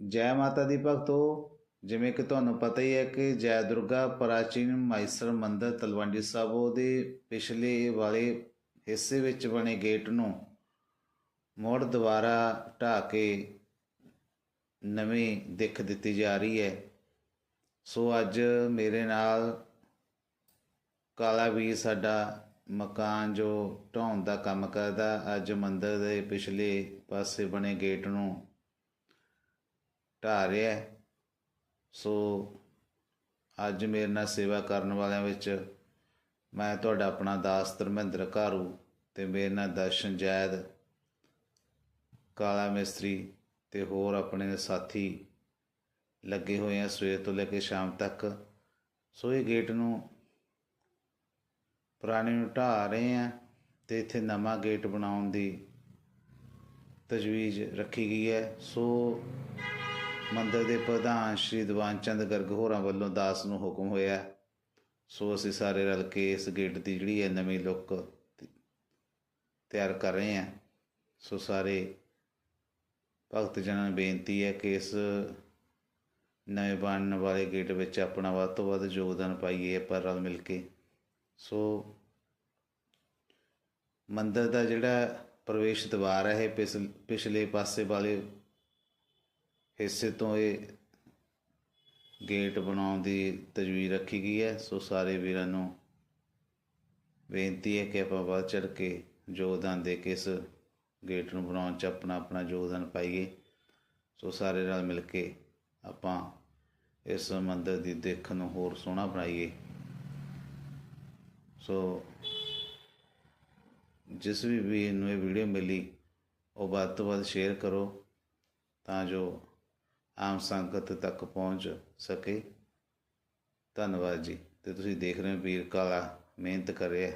ਜੈ ਮਾਤਾ ਦੀ ਭਗਤੋ, ਜਿਵੇਂ ਕਿ ਤੁਹਾਨੂੰ ਪਤਾ ਹੀ ਹੈ ਕਿ ਜੈ ਦੁਰਗਾ ਪ੍ਰਾਚੀਨ ਮਾਈਸਰ ਮੰਦਰ ਤਲਵੰਡੀ ਸਾਹਿਬ ਉਹਦੇ ਪਿਛਲੇ ਵਾਲੇ ਹਿੱਸੇ ਵਿੱਚ ਬਣੇ ਗੇਟ ਨੂੰ ਮੁੜ ਦੁਬਾਰਾ ਢਾਹ ਕੇ ਨਵੀਂ ਦਿੱਖ ਦਿੱਤੀ ਜਾ ਰਹੀ ਹੈ। ਸੋ ਅੱਜ ਮੇਰੇ ਨਾਲ ਕਾਲਾ ਵੀ ਸਾਡਾ ਮਕਾਨ ਜੋ ਢਾਉਣ ਦਾ ਕੰਮ ਕਰਦਾ, ਅੱਜ ਮੰਦਰ ਦੇ ਪਿਛਲੇ ਪਾਸੇ ਬਣੇ ਗੇਟ ਨੂੰ ਢਾਹ ਰਿਹਾ ਸੋ ਅੱਜ ਮੇਰੇ ਨਾਲ ਸੇਵਾ ਕਰਨ ਵਾਲਿਆਂ ਵਿੱਚ ਮੈਂ ਤੁਹਾਡਾ ਆਪਣਾ ਦਾਸ ਧਰਮਿੰਦਰ ਘਾਰੂ ਤੇ ਮੇਰੇ ਨਾਲ ਦਰਸ਼ਨ ਜੈਦ, ਕਾਲਾ ਮਿਸਤਰੀ ਤੇ ਹੋਰ ਆਪਣੇ ਸਾਥੀ ਲੱਗੇ ਹੋਏ ਆ ਸਵੇਰ ਤੋਂ ਲੈ ਕੇ ਸ਼ਾਮ ਤੱਕ। ਸੋ ਇਹ ਗੇਟ ਨੂੰ ਪੁਰਾਣੇ ਨੂੰ ਢਾਹ ਰਹੇ ਆ ਤੇ ਇੱਥੇ ਨਵਾਂ ਗੇਟ ਬਣਾਉਣ ਦੀ ਤਜਵੀਜ਼ ਰੱਖੀ ਗਈ ਹੈ। ਸੋ ਮੰਦਰ ਦੇ ਪ੍ਰਧਾਨ ਸ਼੍ਰੀ ਦੀਵਾਨ ਚੰਦ ਗਰਗ ਹੋਰਾਂ ਵੱਲੋਂ ਦਾਸ ਨੂੰ ਹੁਕਮ ਹੋਇਆ। ਸੋ ਅਸੀਂ ਸਾਰੇ ਰਲ ਕੇ ਇਸ ਗੇਟ ਦੀ ਜਿਹੜੀ ਹੈ ਨਵੀਂ ਲੁੱਕ ਤਿਆਰ ਕਰ ਰਹੇ ਹਾਂ। ਸੋ ਸਾਰੇ ਭਗਤ ਜਨਾਂ ਨੂੰ ਬੇਨਤੀ ਹੈ ਕਿ ਇਸ ਨਵੇਂ ਬਣਨ ਵਾਲੇ ਗੇਟ ਵਿੱਚ ਆਪਣਾ ਵੱਧ ਤੋਂ ਵੱਧ ਯੋਗਦਾਨ ਪਾਈਏ ਆਪਾਂ ਰਲ ਮਿਲ ਕੇ। ਸੋ ਮੰਦਰ ਦਾ ਜਿਹੜਾ ਪ੍ਰਵੇਸ਼ ਦੁਆਰ ਹੈ ਇਹ ਪਿਛ- ਪਿਛਲੇ ਪਾਸੇ ਵਾਲੇ ਹਿੱਸੇ ਤੋਂ ਇਹ ਗੇਟ ਬਣਾਉਣ ਦੀ ਤਜਵੀਜ਼ ਰੱਖੀ ਗਈ ਹੈ। ਸੋ ਸਾਰੇ ਵੀਰਾਂ ਨੂੰ ਬੇਨਤੀ ਹੈ ਕਿ ਆਪਾਂ ਵੱਧ ਚੜ ਕੇ ਯੋਗਦਾਨ ਦੇ ਕੇ ਇਸ ਗੇਟ ਨੂੰ ਬਣਾਉਣ 'ਚ ਆਪਣਾ ਆਪਣਾ ਯੋਗਦਾਨ ਪਾਈਏ। ਸੋ ਸਾਰੇ ਨਾਲ ਮਿਲ ਕੇ ਆਪਾਂ ਇਸ ਮੰਦਰ ਦੀ ਦਿੱਖ ਨੂੰ ਹੋਰ ਸੋਹਣਾ ਬਣਾਈਏ। ਸੋ ਜਿਸ ਵੀ ਵੀਰ ਨੂੰ ਇਹ ਵੀਡੀਓ ਮਿਲੀ, ਉਹ ਵੱਧ ਤੋਂ ਵੱਧ ਸ਼ੇਅਰ ਕਰੋ ਤਾਂ ਜੋ ਆਮ ਸੰਗਤ ਤੱਕ ਪਹੁੰਚ ਸਕੇ। ਧੰਨਵਾਦ ਜੀ। ਤੇ ਤੁਸੀਂ ਦੇਖ ਰਹੇ ਹੋ ਵੀਰ ਕਾਲਾ ਮਿਹਨਤ ਕਰ ਰਿਹਾ।